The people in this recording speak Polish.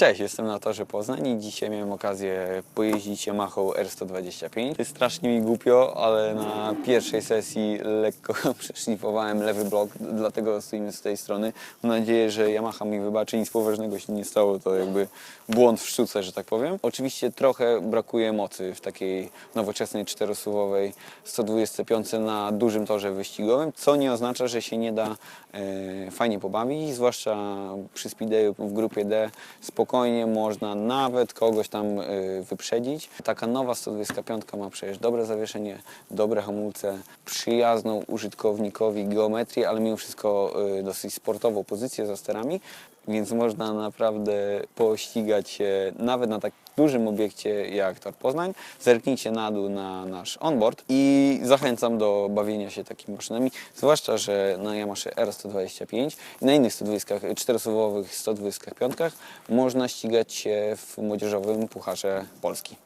Cześć, jestem na torze Poznań i dzisiaj miałem okazję pojeździć Yamaha R125. Jest strasznie mi głupio, ale na pierwszej sesji lekko przeszlifowałem lewy blok, dlatego stoimy z tej strony. Mam nadzieję, że Yamaha mi wybaczy, nic poważnego się nie stało, to jakby błąd w sztuce, że tak powiem. Oczywiście trochę brakuje mocy w takiej nowoczesnej czterosuwowej 125 na dużym torze wyścigowym, co nie oznacza, że się nie da e, fajnie pobawić, zwłaszcza przy speedayu w grupie D spokojnie można nawet kogoś tam y, wyprzedzić. Taka nowa 125 ma przecież dobre zawieszenie, dobre hamulce, przyjazną użytkownikowi geometrię, ale mimo wszystko y, dosyć sportową pozycję za sterami, więc można naprawdę pościgać się nawet na tak dużym obiekcie jak Tor Poznań. Zerknijcie na dół na nasz onboard i zachęcam do bawienia się takimi maszynami, zwłaszcza, że na Yamaha R125 i na innych 120, czterosuwowych 125 można ścigać się w młodzieżowym Pucharze Polski.